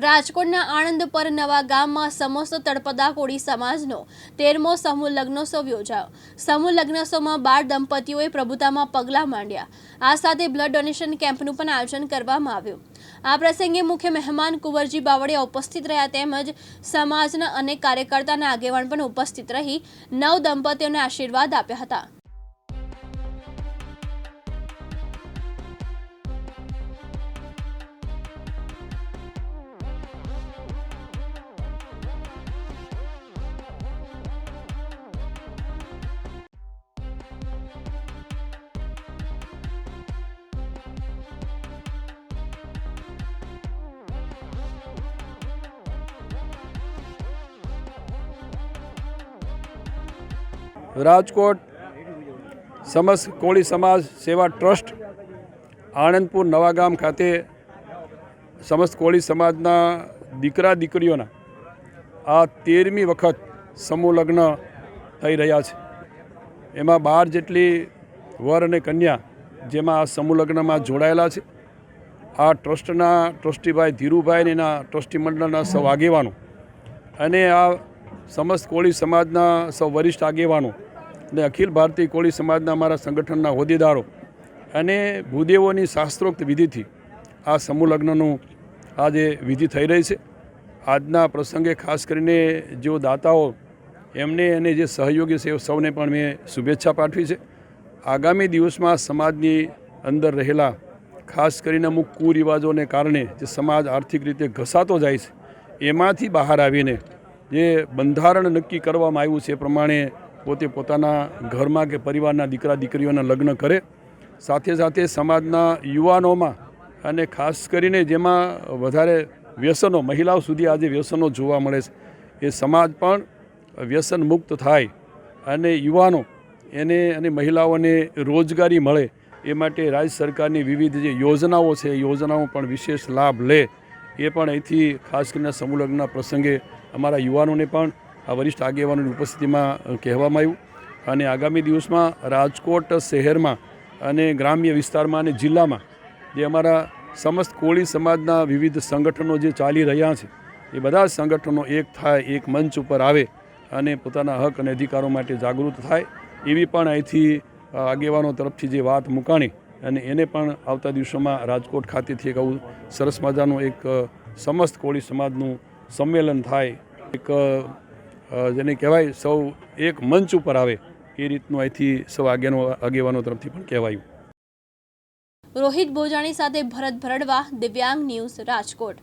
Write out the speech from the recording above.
રાજકોટના આણંદ પર નવા ગામમાં સમસ્ત તળપદા કોળી સમાજનો તેરમો સમૂહ લગ્નોત્સવ યોજાયો. સમૂહ લગ્નોત્સવમાં બાર દંપતીઓએ પ્રભુતામાં પગલાં માંડ્યા. આ સાથે બ્લડ ડોનેશન કેમ્પનું પણ આયોજન કરવામાં આવ્યું. આ પ્રસંગે મુખ્ય મહેમાન કુંવરજી બાવળિયા ઉપસ્થિત રહ્યા તેમજ સમાજના અનેક કાર્યકર્તાના આગેવાન પણ ઉપસ્થિત રહી નવ દંપતીઓને આશીર્વાદ આપ્યા હતા. રાજકોટ સમસ્ત કોળી સમાજ સેવા ટ્રસ્ટ આણંદપુર નવાગામ ખાતે સમસ્ત કોળી સમાજના દીકરા દીકરીઓના આ તેરમી વખત સમૂહ લગ્ન થઈ રહ્યા છે. એમાં બાર જેટલી વર અને કન્યા જેમાં આ સમૂહ લગ્નમાં જોડાયેલા છે. આ ટ્રસ્ટના ટ્રસ્ટીભાઈ ધીરુભાઈ એના ટ્રસ્ટી મંડળના સૌ આગેવાનો અને આ સમસ્ત કોળી સમાજના સૌ વરિષ્ઠ આગેવાનો અને અખિલ ભારતીય કોળી સમાજના અમારા સંગઠનના હોદ્દેદારો અને ભૂદેવોની શાસ્ત્રોક્ત વિધિથી આ સમૂહ લગ્નનું આજે વિધિ થઈ રહી છે. આજના પ્રસંગે ખાસ કરીને જેઓ દાતાઓ, એમને અને જે સહયોગી છે એ સૌને પણ મેં શુભેચ્છા પાઠવી છે. આગામી દિવસમાં સમાજની અંદર રહેલા ખાસ કરીને અમુક કુરિવાજોને કારણે જે સમાજ આર્થિક રીતે ઘસાતો જાય છે, એમાંથી બહાર આવીને જે બંધારણ નક્કી કરવામાં આવ્યું છે એ પ્રમાણે પોતે પોતાના ઘરમાં કે પરિવારના દીકરા દીકરીઓના લગ્ન કરે. સાથે સાથે સમાજના યુવાનોમાં અને ખાસ કરીને જેમાં વધારે વ્યસનો, મહિલાઓ સુધી આજે વ્યસનો જોવા મળે છે. એ સમાજ પણ વ્યસન મુક્ત થાય અને યુવાનો એને અને મહિલાઓને રોજગારી મળે એ માટે રાજ્ય સરકારની વિવિધ જે યોજનાઓ છે, એ યોજનાઓ પણ વિશેષ લાભ લે. એ પણ અહીંથી ખાસ કરીને સમૂહલગ્નના પ્રસંગે અમારા યુવાનોને પણ આ વરિષ્ઠ આગેવાનોની ઉપસ્થિતિમાં કહેવામાં આવ્યું. અને આગામી દિવસમાં રાજકોટ શહેરમાં અને ગ્રામ્ય વિસ્તારમાં અને જિલ્લામાં જે અમારા સમસ્ત કોળી સમાજના વિવિધ સંગઠનો જે ચાલી રહ્યા છે, એ બધા જ સંગઠનો એક થાય, એક મંચ ઉપર આવે અને પોતાના હક અને અધિકારો માટે જાગૃત થાય, એવી પણ અહીંથી આગેવાનો તરફથી જે વાત મુકાણી અને એને પણ આવતા દિવસોમાં રાજકોટ ખાતેથી એક આવું સરસ મજાનું એક સમસ્ત કોળી સમાજનું સંમેલન થાય, એક જેને કહેવાય સૌ એક મંચ ઉપર આવે એ રીતનું અહીંથી સૌ આગેવાનો આગેવાનો તરફથી પણ કહેવાયું. રોહિત ભોજાણી સાથે ભરત ભરડવા દિવ્યાંગ ન્યૂઝ રાજકોટ.